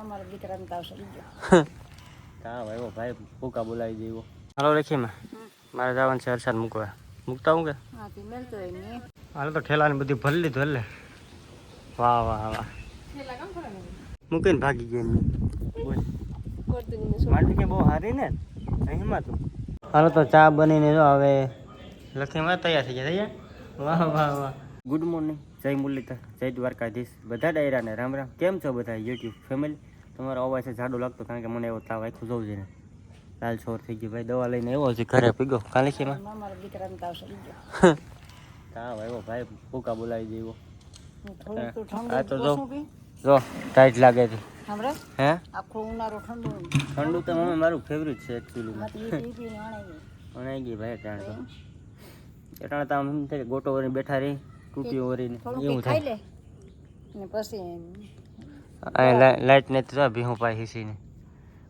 અમારા દીકરાને તાવ સડી ગયો તાવ આવ્યો ભાઈ ભૂકા બોલાવી દેવો હાલો રેખીમાં મારે જવાનું છે હરસાદ મૂકવા. મૂકતા હું કે? હા તે મેલતો હોય ને. હાલ તો ઠેલાને બધી ભરી લીધું એટલે વાહ વાહ વાહ. મૂકીને ભાગી ગઈ એમની. માટે કે બહુ સારી ને? અહીંમાં તું. હાલો તો ચા બનીને જો હવે લખીમાં તૈયાર થઈ ગયા થઈ વાહ વાહ વાહ. ગુડ મોર્નિંગ જય મુરલીધર જય દ્વારકાધીશ. બધા ડાયરાને રામ રામ. કેમ છો બધા યુટ્યુબ ફેમિલી તમારો અવાજ છે જાડો લાગતો કારણ કે મને એવો તાવ આખું જવું છે ને. લાલ છોર થઈ ગયો ભાઈ દવા લઈને આવ્યો છે ઘરે પીગો કાલે છે તાવ આવ્યો ભાઈ ભૂકા બોલાવી દેવો. આ તો જો. જો ટાઈટ લાગે છે. હે? આખો ઉનાળો ઠંડુ ઠંડુ તો મમ્મી મારું ફેવરિટ છે એકચ્યુઅલી આણાઈ ગઈ. ભાઈ અટાણે તો. અટાણે તો આમ ગોટો વરીને બેઠા રહી ટૂંકી વરીને. એવું થાય. ને પછી લાઈટ નથી તો ભીહું પાય હિસીને.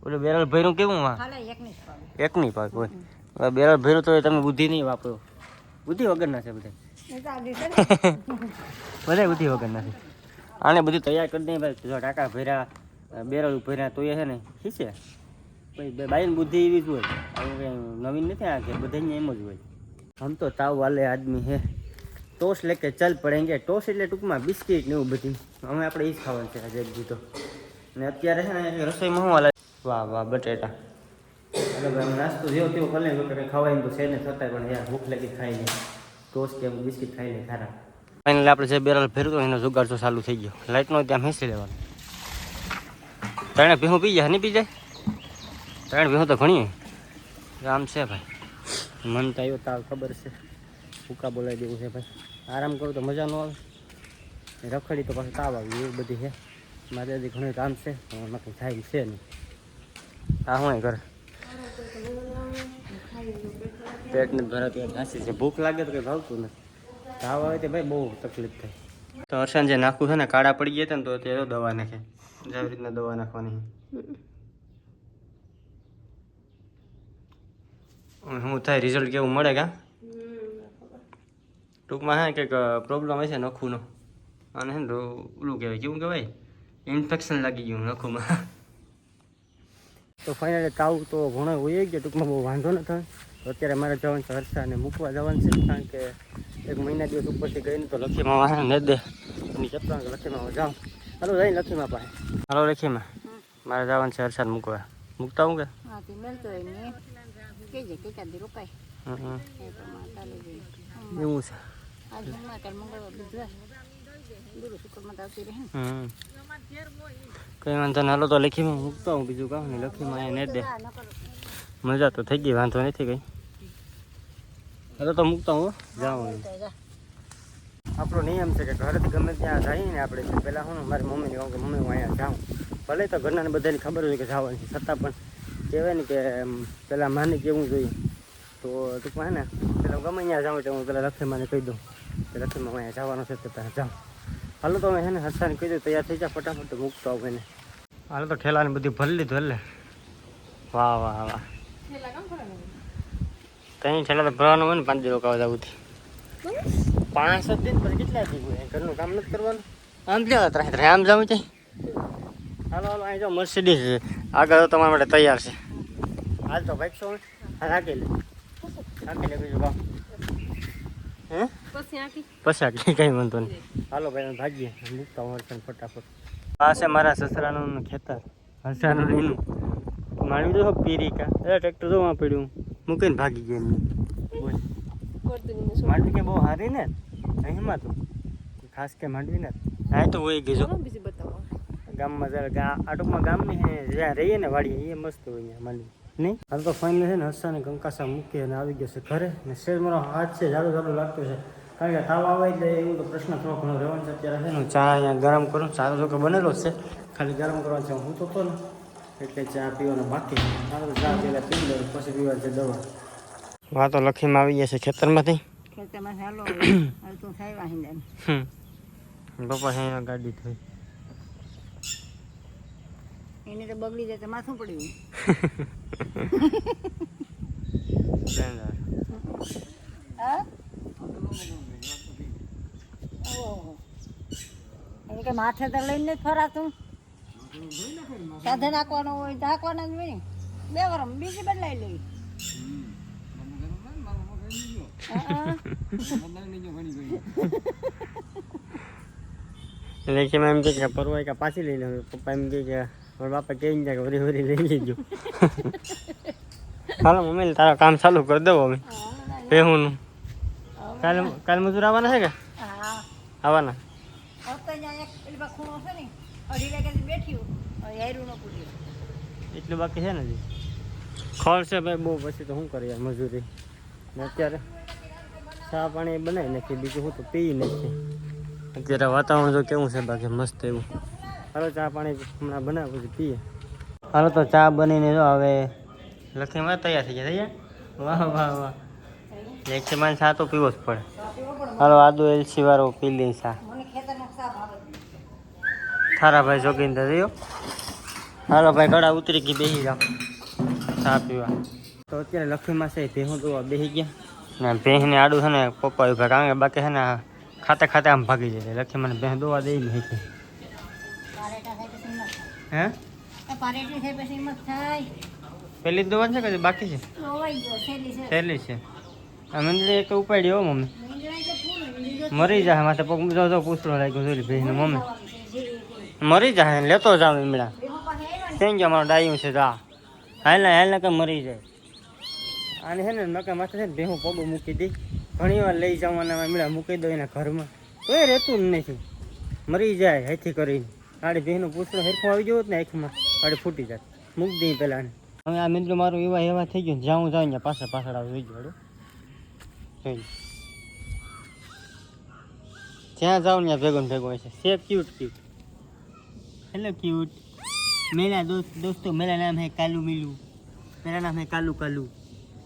ઓલું બેરલ ભર્યું કેવું માં? ખાલે એક નહીં ખાવે એક નહીં પાક હોય બેરલ ભર્યું તો તમે બુદ્ધિ નહીં વાપરો. બુદ્ધિ વગરના છે બધા. બધા બુદ્ધિ વગરના છે. આને બધું તૈયાર કરી દઈએ ભાઈ. જો ટાકા ભર્યા બેરલ ભર્યા તો એ છે ને ખીસે પછી બે- બુદ્ધિ એવી જ હોય. આવું કંઈ નવીન નથી આ કે બધાને એમ જ હોય. આમ તો તાવ વાલે આદમી હે. ટોસ લેકે ચાલ પડેંગે ટોસ એટલે ટૂંકમાં બિસ્કિટ ને એવું બધું. અમે આપણે એ જ ખાવાનું છે આજે જીતો ને અત્યારે છે ને રસોઈમાં શું હાલે? વાહ વાહ, બટેટા. એટલે ભાઈ નાસ્તો જેવો તેવો કરે ખવાય તો છે ને છતાંય પણ યાર ભૂખ લાગી ખાઈ લે ટોસ કે બિસ્કિટ ખાઈ લે ખારા. ફાઇનલ આપણે જે બેરલ ફેરતો એનો જુગાડ તો ચાલુ થઈ ગયો. લાઇટનો ત્યાં મેસી લેવાનો. ત્રણે ભીહું પી જાય નહીં પી જાય? ત્રણ ભીહું તો ઘણી આમ છે ભાઈ. મન તો આવ્યો તાવ, ખબર છે. ફૂકા બોલાવી દેવું છે ભાઈ. આરામ કરું તો મજા ન આવે. રખડી તો પાછું તાવ આવી એવું બધી છે. મારે હજી ઘણું કામ છે, પણ કંઈ થાય છે નહીં. આ હું કરે પેટને ભરાતું ઘાસી છે. ભૂખ લાગે તો કંઈ ભાવતું નથી. તાવ આવે તો ભાઈ બહુ તકલીફ થાય. તો હર્ષણ જે નાખવું છે ને, કાળા પડી ગયા હતા ને, તો તે દવા નાખે. જેવી રીતના દવા નાખવાની શું થાય રિઝલ્ટ કેવું મળે કા? ટૂંકમાં હે કંઈક પ્રોબ્લેમ હશે નખુંનો. અને હે ને ઓલું કહેવાય કેવું કહેવાય? ઇન્ફેક્શન લાગી ગયું નખુમાં. તો ફાઇનલી તાવ તો ઘણો હોય ગયો ટૂંકમાં બહુ વાંધો ન થાય અત્યારે મારે જવાનું છે હર્ષાને મૂકવા જવાનું છે કારણ કે એક મહિના દિવસ ઉપરથી ગઈને તો લખીમાં વાહન ને દે. એની ચપ્પલ લખીમાં હું જાઉં. હાલો જઈ લખીમાં પાસે. હાલો લખીમાં. મારે જવાનું છે હર્ષાને મૂકવા. મૂકતા હું કે? એવું છે. ને કઈ વાંધો હાલો તો લખીમાં મૂકતો હું બીજું કામ નહીં લખીમાં અહીંયા ને દે. મજા તો થઈ ગઈ, વાંધો નથી કઈ. હાલો તો મૂકતો હું જાઉં આપણો નિયમ છે કે ઘરેથી ગમે ત્યાં જઈએ ને આપણે પહેલાં હું મારી મમ્મીને કહું કે મમ્મી, હું અહીંયા જાઉં. ભલે તો ઘરના બધાને ખબર હોય કે જવાની છતાં પણ કહેવાય ને કે પહેલાં માને કેવું જોઈએ. તો ટૂંકમાં હે ને, પહેલાં ગમે ત્યાં જાઉં એટલે હું પહેલાં લખીમાને કહી દઉં. કે અહીંયા જવાનું છે તો ત્યાં જાઉં. હાલો તો અમે હે હસાને કહી દઉં તૈયાર થઈ જાય ફટાફટ મૂકતો આવું એને. હાલો તો ઠેલાને બધી ભરી લીધું એટલે. વાહ વાહ વાહ. કઈ ઠેલા તો ભરવાનું હોય ને પાંચ દિવસ રોકાવા જવું પાંચ સાત દિન પછી કેટલા થઈ ઘરનું કામ નથી કરવાનું? આમ જાવ ત્રાય ત્રાય આમ જવું છે? હાલો હાલો અહીં જો મર્સિડીઝ છે. આગળ તમારા માટે તૈયાર છે. હાલ તો ભાઈ છો રાખી લે. રાખી લે બીજું કામ. હે? પછી કઈ વાંધો નહીં. હાલો ભાઈ ભાગીએ. મૂકતા હર્ષણ ફટાફટ. આ છે મારા સસરાનું ખેતર. હર્ષાનું ને એનું. માણી દો પીરીકા. એ ટ્રેક્ટર જોવા પડ્યું. મૂકીને ભાગી ગઈ એમની. માંડવી કે બહુ સારી ને? અહીંમાં તો. ખાસ કે માંડવી ને. હા તો હોય ગઈ જો. ગામમાં જરા ગા આ ટૂંકમાં ગામની જ્યાં રહીએ ને વાડીએ એ મસ્ત હોય અહીંયા માંડવી. નહીં? હાલ તો ફાઇનલ છે ને હર્ષા ને કંકાસા મૂકીએ અને આવી ગયો છે ઘરે. ને શેર મારો હાથ છે જાડો જાડો લાગતો છે. કારણ કે તાવ આવે એટલે એવું તો પ્રશ્ન થોડો ઘણો રહેવાનો છે અત્યારે છે ને ચા અહીંયા ગરમ કરું. ચા જો કે બનેલો છે. ખાલી ગરમ કરવાનો છે. હું તો તો ને એટલે ચા પીવાનો બાકી. તો ચા પહેલાં પી લઉં પછી પીવા છે દવા. વાતો તો લખીમાં આવી ગયા છે ખેતરમાંથી. પપ્પા અહીંયા ગાડી થઈ. એને તો બગડી જાય તો માથું પડ્યું. હા? કે માથે તો લઈને જ ફરાતું. સાથે નાખવાનો હોય તો નાખવાના જ હોય બે વરમ બીજી બદલાઈ લેવી એટલે કે એમ કે પરવાય કે પાછી લઈ લઉં પપ્પા એમ કે બાપા કહી જાય કે વરી વરી લઈ લેજો. હાલો મમ્મી તારા કામ ચાલુ કરી દઉં અમે હા. બેહુંનું કાલે કાલે મજૂર આવવાના છે કે? આવવાના. એટલું બાકી છે ને હજી? ભાઈ, બહુ પછી તો શું કરીએ મજૂરી? ને અત્યારે ચા પાણી બનાવી નથી બીજું હું તો પી નથી અત્યારે વાતાવરણ જો કેવું છે બાકી, મસ્ત એવું. હાલો ચા પાણી હમણાં બનાવ, પછી પીએ. હાલો તો ચા બનીને જો હવે લખીમાં તૈયાર થઈ ગયા, થઈ વાહ વાહ વાહ. મારે ચા તો પીવો જ પડે. હાલો આદુ એલસી વાળો પી લઈ ચા મને ખેતરનો સાપ આવે થારા ભાઈ જોગીને રહ્યો. હાલો ભાઈ ગળા ઉતરી ગઈ બેસી જાઓ. ચા પીવા. તો અત્યારે લખીમાં છે ભેહું તો બેસી ગયા. ને ભેહને આડું છે ને પપ્પા ઊભા કારણ કે બાકી છે ને ખાતે ખાતે આમ ભાગી જાય લખી મને ભેહ દોવા દઈ નહીં કે. થાય હે? થાય થાય થાય? પેલી જ દોવાની છે કે બાકી છે? પહેલી છે. આ મંદિરે એક ઉપાડ્યો મમ્મી. મરી જાય માથે પગ જો જો પૂછડો લાગ્યો જોઈ ભેંસને મમ્મી. મરી જાય લેતો જાવ એમડા આવ્યા ને, કેમ ડાયું છે જા. હાલ હાલ કે મરી જાય. આને છે ને નકા માથે છે ને ભેહું પગું મૂકી દઈ ઘણી વાર લઈ જવાના એમડા મૂકી દો એના ઘરમાં. તોય રહેતું જ નથી. મરી જાય હેથી કરીને. આડી ભેહનું પૂછડું હેરખું આવી ગયું હોત ને આંખમાં આડી ફૂટી જાય મૂકી દઈ પેલા હવે આ મિત્રો મારું એવા એવા થઈ ગયું જ્યાં જાઉં ત્યાં પાછળ પાછળ આવી ગયું જોઈ જ્યાં જાઉં ત્યાં ભેગો ભેગો હોય છે. Safe cute cute. Hello cute मेरा दोस्त दोस्तों मेरा नाम है कालू मिलू मेरा नाम है कालू कालू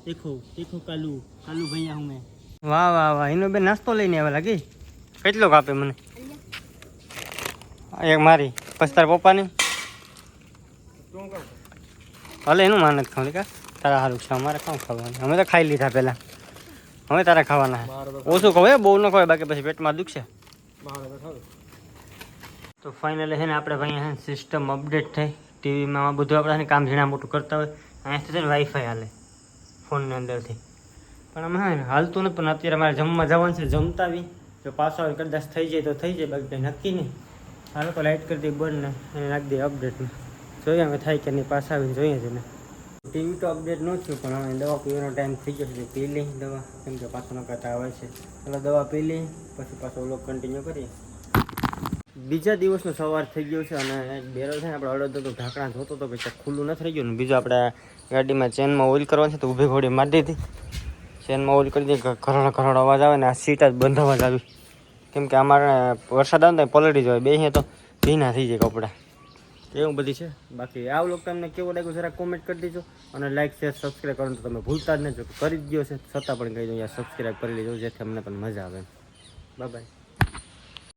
देखो देखो कालू कालू भैया हूँ मैं વાહ વાહ વાહ એનો બે નાસ્તો લઈને આવ્યા લાગી કેટલો કાપે મને એક મારી પછી તારા પપ્પાની ભલે એનું માન જ ખાવ કા તારા સારું છે અમારે કામ ખાવાનું અમે તો ખાઈ લીધા પહેલાં હવે તારા ખાવાના છે ઓછું કહો હે બહુ ન ખવાય બાકી પછી પેટમાં દુખશે તો ફાઇનલી છે ને આપણે ભાઈ અહીંયા સિસ્ટમ અપડેટ થઈ. ટીવીમાં બધું આપણે કામ ઝીણા મોટું કરતા હોય. અહીંયાથી છે ને વાઈફાઈ હાલે ફોનની અંદરથી. પણ આમાં હે હાલતું નથી, પણ અત્યારે મારે જમવા જવાનું છે, જમતા બી. જો પાછો આવે કદાચ થઈ જાય તો થઈ જાય, બાકી કંઈ નક્કી નહીં. હાલો તો લાઇટ કરી દઈએ બંધ ને એને નાખી દઈએ અપડેટમાં જોઈએ અમે થાય કે નહીં, પાછા આવીને જોઈએ છે ને. ટીવી તો અપડેટ ન થયું, પણ હવે દવા પીવાનો ટાઈમ થઈ ગયો છે પી લઈ દવા. કેમ કે પાછો નકાતા આવે છે. એટલે દવા પી લઈ પછી પાછો ઓલો કન્ટિન્યુ કરીએ. બીજા દિવસનો સવાર થઈ ગયો છે અને બેરો થઈને આપણે અડધો તો ઢાંકણા જોતો હતો કે ખુલ્લું નથી રહી ગયું ને બીજું આપણે ગાડીમાં ચેનમાં ઓઇલ કરવાનું છે તો ઊભી ઘોડી મારી દીધી. ચેનમાં ઓઇલ કરી દીધી ઘરડ ઘરડ અવાજ આવે ને આ સીટ જ બંધ અવાજ આવી. કેમ કે અમારે વરસાદ આવે ને પલટી જવાય બે તો ભીના થઈ જાય કપડાં. એવું બધી છે? બાકી આ લોકો તમને કેવો લાગ્યો જરા કોમેન્ટ કરી દેજો અને લાઈક શેર સબસ્ક્રાઈબ કરવાનું તો તમે ભૂલતા જ નહીં જો કરી જ છે, છતાં પણ કહી દો યાર સબસ્ક્રાઈબ કરી લેજો, જેથી અમને પણ મજા આવે. Bye bye